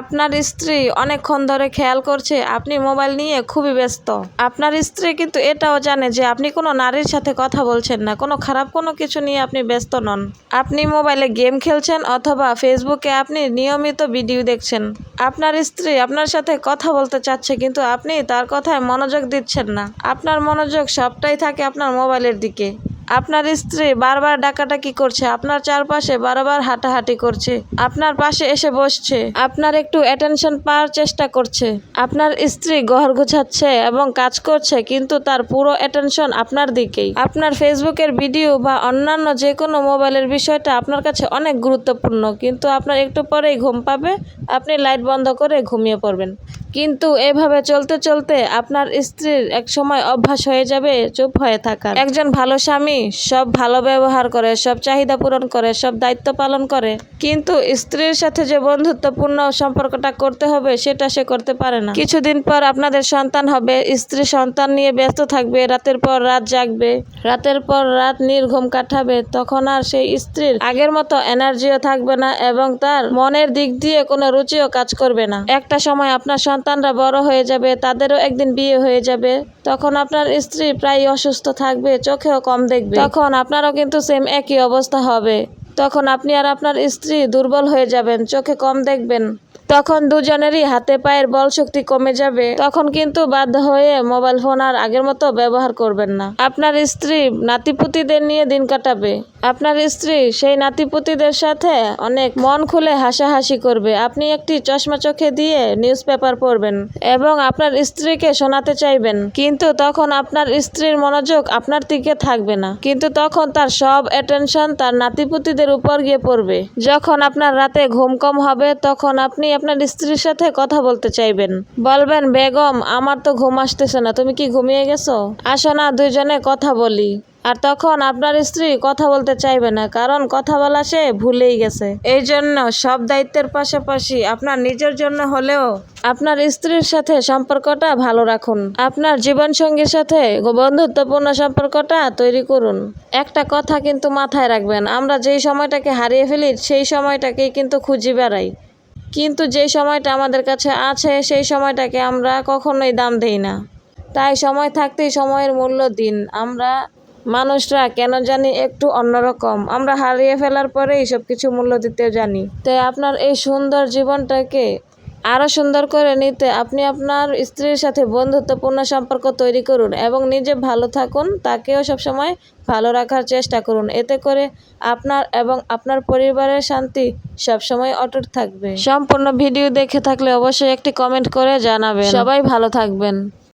আপনার স্ত্রী অনেকক্ষণ ধরে খেয়াল করছে, আপনি মোবাইল নিয়ে খুবই ব্যস্ত। আপনার স্ত্রী কিন্তু এটাও জানে যে আপনি কোনো নারীর সাথে কথা বলছেন না, কোনো খারাপ কোনো কিছু নিয়ে আপনি ব্যস্ত নন। আপনি মোবাইলে গেম খেলছেন অথবা ফেসবুকে আপনি নিয়মিত ভিডিও দেখছেন। আপনার স্ত্রী আপনার সাথে কথা বলতে চাচ্ছে কিন্তু আপনি তার কথায় মনোযোগ দিচ্ছেন না। আপনার মনোযোগ সবটাই থাকে আপনার মোবাইলের দিকে। আপনার স্ত্রী বারবার ডাকাডাকি করছে, আপনার চারপাশে বারবার হাঁটাহাঁটি করছে, আপনার পাশে এসে বসছে, আপনার একটু অ্যাটেনশন পাওয়ার চেষ্টা করছে, আপনার স্ত্রী ঘর গুছাচ্ছে এবং কাজ করছে, কিন্তু তার পুরো অ্যাটেনশন আপনার দিকেই। আপনার ফেসবুকের ভিডিও বা অন্যান্য যে কোনো মোবাইলের বিষয়টা আপনার কাছে অনেক গুরুত্বপূর্ণ, কিন্তু আপনার একটু পরেই ঘুম পাবে, আপনি লাইট বন্ধ করে ঘুমিয়ে পড়বেন। কিন্তু এভাবে চলতে চলতে আপনার স্ত্রীর এক সময় অভ্যাস হয়ে যাবে, চুপ হয়ে থাকার। একজন ভালো স্বামী সব ভালো ব্যবহার করে, সব চাহিদা পূরণ করে, সব দায়িত্ব পালন করে। কিন্তু স্ত্রীর সাথে যে বন্ধুত্বপূর্ণ সম্পর্কটা করতে হবে, সেটা সে করতে পারে না। কিছুদিন পর আপনাদের সন্তান হবে, স্ত্রী সন্তান নিয়ে ব্যস্ত থাকবে, রাতের পর রাত জাগবে, রাতের পর রাত নির্ঘুম কাটাবে, তখন আর সেই স্ত্রীর আগের মতো এনার্জিও থাকবে না এবং তার মনের দিক দিয়ে কোনো রুচিও কাজ করবে না। একটা সময় আপনার সন্তানরা বড় হয়ে যাবে, তাদেরও একদিন বিয়ে হয়ে যাবে। তখন আপনার স্ত্রী প্রায় অসুস্থ থাকবে, চোখেও কম দেখবে। তখন আপনারও কিন্তু সেম একই অবস্থা হবে। তখন আপনি আর আপনার স্ত্রী দুর্বল হয়ে যাবেন, চোখে কম দেখবেন। তখন দুজনেরই হাতে পায়ের বল শক্তি কমে যাবে। তখন কিন্তু বাধ্য হয়ে মোবাইল ফোন আর আগের মতো ব্যবহার করবেন না। আপনার স্ত্রী নাতিপুতিদের নিয়ে দিন কাটাবে। আপনার স্ত্রী সেই নাতিপুতিদের সাথে অনেক মন খুলে হাসাহাসি করবে। আপনি একটি চশমা চোখে দিয়ে নিউজ পেপার পড়বেন এবং আপনার স্ত্রীকে শোনাতে চাইবেন। কিন্তু তখন আপনার স্ত্রীর মনোযোগ আপনার দিকে থাকবে না। কিন্তু তখন তার সব অ্যাটেনশন তার নাতিপুতিদের উপর গিয়ে পড়বে। যখন আপনার রাতে ঘুম কম হবে, তখন আপনি আপনার স্ত্রীর সাথে কথা বলতে চাইবেন। বলবেন, বেগম, আমার তো ঘুম আসতেছে না। তুমি কি ঘুমিয়ে গেছো? আসো না, দুইজনে কথা বলি। আর তখন আপনার স্ত্রী কথা বলতে চাইবে না, কারণ কথা বলা সে ভুলেই গেছে। এই জন্য সব দায়িত্বের পাশাপাশি আপনার নিজের জন্য হলেও আপনার স্ত্রীর সাথে সম্পর্কটা ভালো রাখুন। আপনার জীবনসঙ্গীর সাথে বন্ধুত্বপূর্ণ সম্পর্কটা তৈরি করুন। একটা কথা কিন্তু মাথায় রাখবেন, আমরা যেই সময়টাকে হারিয়ে ফেলি, সেই সময়টাকেই কিন্তু খুঁজি বেড়াই। কিন্তু যে সময়টা আমাদের কাছে আছে, সেই সময়টাকে আমরা কখনোই দাম দেই না। তাই সময় থাকতেই সময়ের মূল্য দিন। আমরা মানুষরা কেন জানি একটু অন্যরকম। আমরা হারিয়ে ফেলার পরেই সব কিছু মূল্য দিতে জানি। তাই আপনার এই সুন্দর জীবনটাকে আরও সুন্দর করে নিতে আপনি আপনার স্ত্রীর সাথে বন্ধুত্বপূর্ণ সম্পর্ক তৈরি করুন এবং নিজে ভালো থাকুন, তাকেও সবসময় ভালো রাখার চেষ্টা করুন। এতে করে আপনার এবং আপনার পরিবারের শান্তি সবসময় অটুট থাকবে। সম্পূর্ণ ভিডিও দেখে থাকলে অবশ্যই একটি কমেন্ট করে জানাবেন। সবাই ভালো থাকবেন।